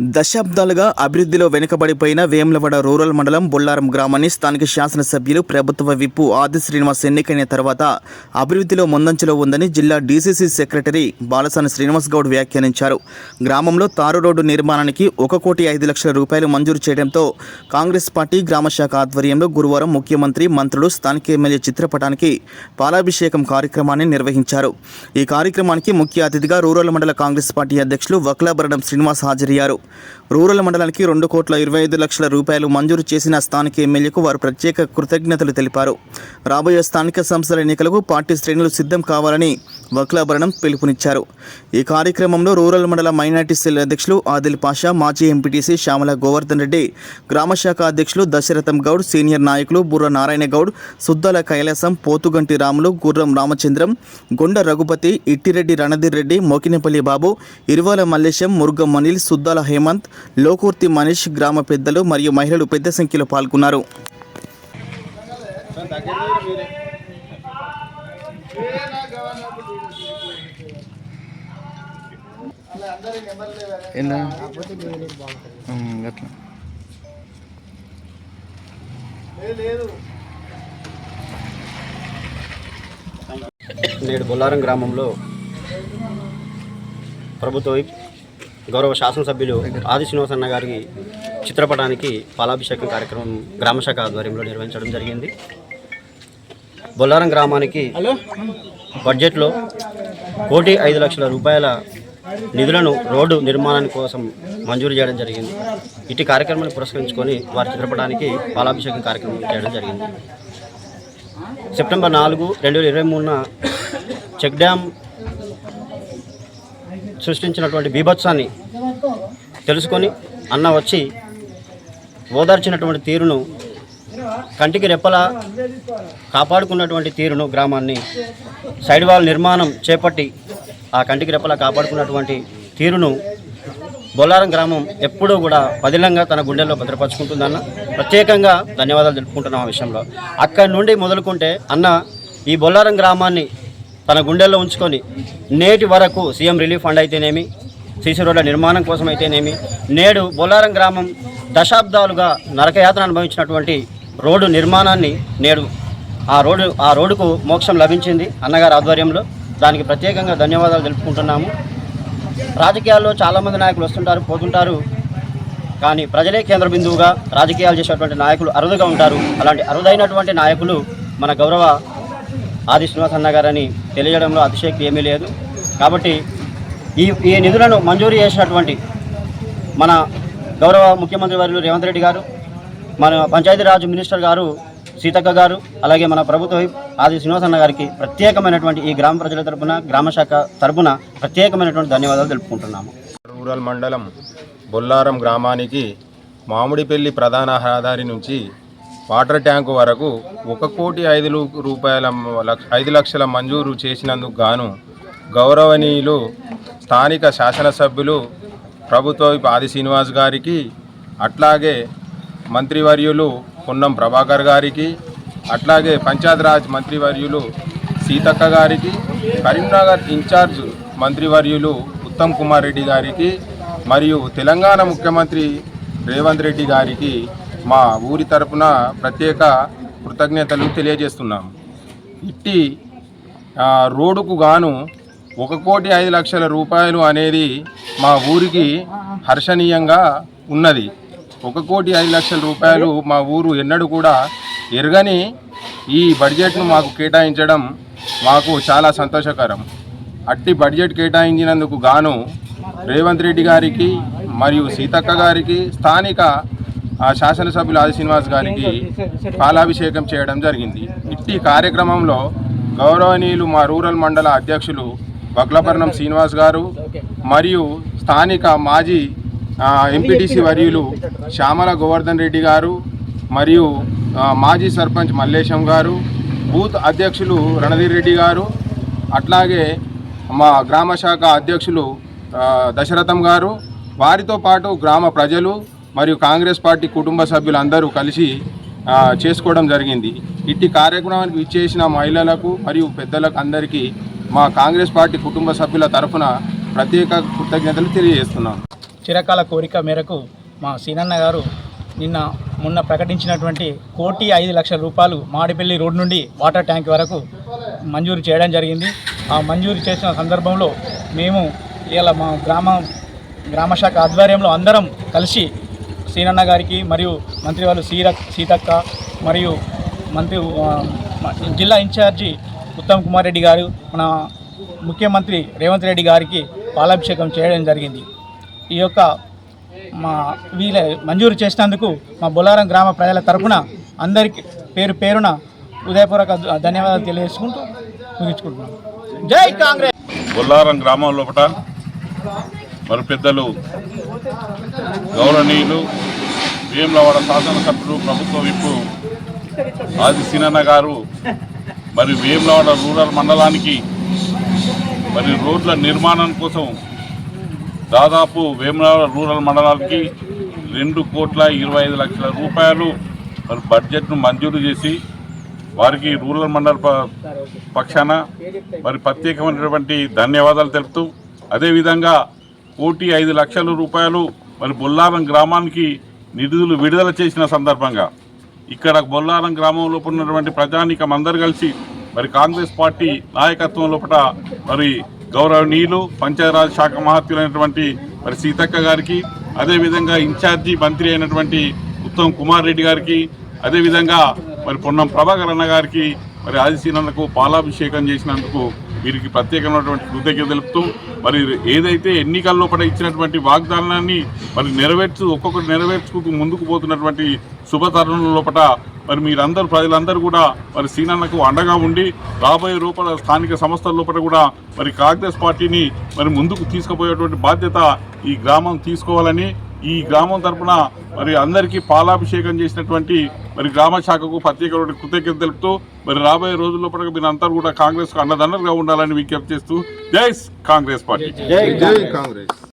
దశాబ్దాలుగా అభివృద్ధిలో వెనుకబడిపోయిన వేములవాడ రూరల్ మండలం బొల్లారం గ్రామాన్ని స్థానిక శాసనసభ్యులు ప్రభుత్వ విప్పు ఆది శ్రీనివాస్ ఎన్నికైన తర్వాత అభివృద్ధిలో ముందంజలో ఉందని జిల్లా డీసీసీ సెక్రటరీ బాలసాని శ్రీనివాస్ గౌడ్ వ్యాఖ్యానించారు. గ్రామంలో తారు రోడ్డు నిర్మాణానికి ఒక కోటి ఐదు లక్షల రూపాయలు మంజూరు చేయడంతో కాంగ్రెస్ పార్టీ గ్రామశాఖ ఆధ్వర్యంలో గురువారం ముఖ్యమంత్రి మంత్రులు స్థానిక ఎమ్మెల్యే చిత్రపటానికి పాలాభిషేకం కార్యక్రమాన్ని నిర్వహించారు. ఈ కార్యక్రమానికి ముఖ్య అతిథిగా రూరల్ మండల కాంగ్రెస్ పార్టీ అధ్యక్షులు వక్లాభరణం శ్రీనివాస్ హాజరయ్యారు. రూరల్ మండలానికి రెండు కోట్ల ఇరవై ఐదు లక్షల రూపాయలు మంజూరు చేసిన స్థానిక ఎమ్మెల్యేకు వారు ప్రత్యేక కృతజ్ఞతలు తెలిపారు. రాబోయే స్థానిక సంస్థల ఎన్నికలకు పార్టీ శ్రేణులు సిద్ధం కావాలని వక్లాభరణం పిలుపునిచ్చారు. ఈ కార్యక్రమంలో రూరల్ మండల మైనార్టీ సెల్ అధ్యక్షులు ఆదిల్ పాషా మాజీ ఎంపీటీసీ శ్యామల గోవర్ధన్ రెడ్డి గ్రామశాఖ అధ్యక్షులు దశరథం గౌడ్ సీనియర్ నాయకులు బుర్ర నారాయణ గౌడ్ సుద్దాల కైలాసం పోతుగంటి రాములు గుర్రం రామచంద్రం గుండ రఘుపతి ఇట్టిరెడ్డి రణధీర్ రెడ్డి మోకినపల్లి బాబు ఇరువాల మల్లేశం మురుగం అనిల్ సుద్దాల హేమంత్ లోకూర్తి మనీష్ గ్రామ పెద్దలు మరియు మహిళలు పెద్ద సంఖ్యలో పాల్గొన్నారు. నేడు బొల్లారం గ్రామంలో ప్రభుత్వ వైప్ గౌరవ శాసనసభ్యులు ఆది శ్రీనివాస్ అన్న గారికి చిత్రపటానికి పాలాభిషేకం కార్యక్రమం గ్రామశాఖ ఆధ్వర్యంలో నిర్వహించడం జరిగింది. బొల్లారం గ్రామానికి బడ్జెట్లో కోటి ఐదు లక్షల రూపాయల నిధులను రోడ్డు నిర్మాణాని కోసం మంజూరు చేయడం జరిగింది. ఇటు కార్యక్రమాన్ని పురస్కరించుకొని వారి చిత్రపటానికి పాలాభిషేకం కార్యక్రమం చేయడం జరిగింది. సెప్టెంబర్ నాలుగు రెండు వేల ఇరవై మూడున చెక్ డ్యామ్ సృష్టించినటువంటి బీభత్సాన్ని తెలుసుకొని అన్న వచ్చి ఓదార్చినటువంటి తీరును కంటికి రెప్పలా కాపాడుకున్నటువంటి తీరును గ్రామాన్ని సైడ్ వాల్ నిర్మాణం చేపట్టి ఆ కంటికి రెప్పలా కాపాడుకున్నటువంటి తీరును బొల్లారం గ్రామం ఎప్పుడూ కూడా పదిలంగా తన గుండెల్లో భద్రపరుచుకుంటుందన్న. ప్రత్యేకంగా ధన్యవాదాలు తెలుపుకుంటున్నాం ఆ విషయంలో. అక్కడి నుండి మొదలుకుంటే అన్న ఈ బొల్లారం గ్రామాన్ని తన గుండెల్లో ఉంచుకొని నేటి వరకు సీఎం రిలీఫ్ ఫండ్ అయితేనేమి సీసీ రోడ్ల నిర్మాణం కోసం అయితేనేమి నేడు బొల్లారం గ్రామం దశాబ్దాలుగా నరకయాత్ర అనుభవించినటువంటి రోడ్డు నిర్మాణాన్ని నేడు ఆ రోడ్డు ఆ రోడ్డుకు మోక్షం లభించింది అన్నగారి ఆధ్వర్యంలో. దానికి ప్రత్యేకంగా ధన్యవాదాలు తెలుపుకుంటున్నాము. రాజకీయాల్లో చాలామంది నాయకులు వస్తుంటారు పోతుంటారు. కానీ ప్రజలే కేంద్ర బిందువుగా రాజకీయాలు చేసేటువంటి నాయకులు అరుదుగా ఉంటారు. అలాంటి అరుదైనటువంటి నాయకులు మన గౌరవ ఆది శ్రీనివాస్ అన్న గారని తెలియజేయడంలో అతిశక్తి ఏమీ లేదు. కాబట్టి ఈ ఈ నిధులను మంజూరు చేసినటువంటి మన గౌరవ ముఖ్యమంత్రి వారు రేవంత్ రెడ్డి గారు మన పంచాయతీరాజ్ మినిస్టర్ గారు సీతక్క గారు అలాగే మన ప్రభుత్వ ఆది శ్రీనివాస్ అన్న గారికి ప్రత్యేకమైనటువంటి ఈ గ్రామ ప్రజల తరపున గ్రామ శాఖ తరపున ప్రత్యేకమైనటువంటి ధన్యవాదాలు తెలుపుకుంటున్నాము. రూరల్ మండలం బొల్లారం గ్రామానికి మామిడిపల్లి ప్రధాన రహదారి నుంచి వాటర్ ట్యాంకు వరకు ఒక కోటి ఐదు రూపాయల ఐదు లక్షల మంజూరు చేసినందుకు గాను గౌరవనీయులు స్థానిక శాసనసభ్యులు ప్రభుత్వ ఆది శ్రీనివాస్ గారికి అట్లాగే మంత్రివర్యులు పొన్నం ప్రభాకర్ గారికి అట్లాగే పంచాయతీరాజ్ మంత్రివర్యులు సీతక్క గారికి కరీంనగర్ ఇన్ఛార్జ్ మంత్రివర్యులు ఉత్తమ్ కుమార్ రెడ్డి గారికి మరియు తెలంగాణ ముఖ్యమంత్రి రేవంత్ రెడ్డి గారికి మా ఊరి తరపున ప్రత్యేక కృతజ్ఞతలు తెలియజేస్తున్నాము. ఇట్టి రోడ్డుకు గాను ఒక కోటి ఐదు లక్షల రూపాయలు అనేది మా ఊరికి హర్షణీయంగా ఉన్నది. ఒక కోటి ఐదు లక్షల రూపాయలు మా ఊరు ఎన్నడూ కూడా ఎరగని ఈ బడ్జెట్ను మాకు కేటాయించడం మాకు చాలా సంతోషకరం. అట్టి బడ్జెట్ కేటాయించినందుకు గాను రేవంత్ రెడ్డి గారికి మరియు సీతక్క గారికి స్థానిక శాసనసభ్యులు ఆది శ్రీనివాస్ గారికి పాలాభిషేకం చేయడం జరిగింది. ఇట్టి కార్యక్రమంలో గౌరవనీయులు మా రూరల్ మండల అధ్యక్షులు బగ్లపర్ణం శ్రీనివాస్ గారు మరియు స్థానిక మాజీ ఎంపీటీసీ వర్యులు శ్యామల గోవర్ధన్ రెడ్డి గారు మరియు మాజీ సర్పంచ్ మల్లేశం గారు బూత్ అధ్యక్షులు రణధీర్ రెడ్డి గారు అట్లాగే మా గ్రామ శాఖ అధ్యక్షులు దశరథం గారు వారితో పాటు గ్రామ ప్రజలు మరియు కాంగ్రెస్ పార్టీ కుటుంబ సభ్యులందరూ కలిసి చేసుకోవడం జరిగింది. ఇట్టి కార్యక్రమానికి ఇచ్చేసిన మహిళలకు మరియు పెద్దలకు అందరికీ మా కాంగ్రెస్ పార్టీ కుటుంబ సభ్యుల తరఫున ప్రత్యేక కృతజ్ఞతలు తెలియజేస్తున్నాం. చిరకాల కోరిక మేరకు మా సీనన్న గారు నిన్న మొన్న ప్రకటించినటువంటి కోటి ఐదు లక్షల రూపాయలు మాడిపల్లి రోడ్ నుండి వాటర్ ట్యాంక్ వరకు మంజూరు చేయడం జరిగింది. ఆ మంజూరు చేసిన సందర్భంలో మేము ఇలా మా గ్రామ గ్రామశాఖ ఆధ్వర్యంలో అందరం కలిసి సీనన్న గారికి మరియు మంత్రి వాళ్ళు సీర సీతక్క మరియు మంత్రి జిల్లా ఇన్ఛార్జి ఉత్తమ్ కుమార్ రెడ్డి గారు మన ముఖ్యమంత్రి రేవంత్ రెడ్డి గారికి పాలాభిషేకం చేయడం జరిగింది. ఈ యొక్క మా వీళ్ళ మంజూరు చేసినందుకు మా బొల్లారం గ్రామ ప్రజల తరఫున అందరికి పేరు పేరున హృదయపూర్వక ధన్యవాదాలు తెలియజేసుకుంటూ ముగించుకుంటున్నాను. జై కాంగ్రెస్! బొల్లారం గ్రామం లోపల మరి పెద్దలు గౌరవనీయులు వేములవాడ శాసనసభ్యులు ప్రభుత్వ విప్పు ఆది సినన్న గారు మరి వేములవాడ రూరల్ మండలానికి మరి రోడ్ల నిర్మాణం కోసం దాదాపు వేములవాడ రూరల్ మండలానికి రెండు కోట్ల ఇరవై ఐదు లక్షల రూపాయలు మరి బడ్జెట్ను మంజూరు చేసి వారికి రూరల్ మండల పక్షాన మరి ప్రత్యేకమైనటువంటి ధన్యవాదాలు తెలుపుతూ అదేవిధంగా కోటి ఐదు లక్షల రూపాయలు మరి బొల్లారం గ్రామానికి నిధులు విడుదల చేసిన సందర్భంగా ఇక్కడ బొల్లారం గ్రామంలో ఉన్నటువంటి ప్రజానీకం అందరు కలిసి మరి కాంగ్రెస్ పార్టీ నాయకత్వం లోపల మరి గౌరవనీయులు పంచాయతీరాజ్ శాఖ మహత్యులైనటువంటి మరి సీతక్క గారికి అదేవిధంగా ఇన్ఛార్జి మంత్రి అయినటువంటి ఉత్తమ్ కుమార్ రెడ్డి గారికి అదేవిధంగా మరి పొన్నం ప్రభాకర్ అన్న గారికి మరి ఆదిశీనలకు పాలాభిషేకం చేసినందుకు వీరికి ప్రత్యేకమైనటువంటి కృతజ్ఞత తెలుపుతూ మరి ఏదైతే ఎన్నికల లోపల ఇచ్చినటువంటి వాగ్దానాన్ని మరి నెరవేర్చు ఒక్కొక్కటి నెరవేర్చుకుంటూ ముందుకు పోతున్నటువంటి శుభతరుణం లోపల మరి మీరందరూ ప్రజలందరూ కూడా మరి సీనన్నకు అండగా ఉండి రాబోయే రూపాయల స్థానిక సంస్థల లోపల కూడా మరి కాంగ్రెస్ పార్టీని మరి ముందుకు తీసుకుపోయేటువంటి బాధ్యత ఈ గ్రామం తీసుకోవాలని ఈ గ్రామం తరపున మరి అందరికీ పాలాభిషేకం చేసినటువంటి మరి గ్రామ శాఖకు ప్రత్యేకమైన కృతజ్ఞత తెలుపుతూ మరి రాబోయే రోజుల్లో పడక మీరు అంతా కూడా కాంగ్రెస్కు అండదండలుగా ఉండాలని విజ్ఞప్తి చేస్తూ జై కాంగ్రెస్ పార్టీ. జై కాంగ్రెస్.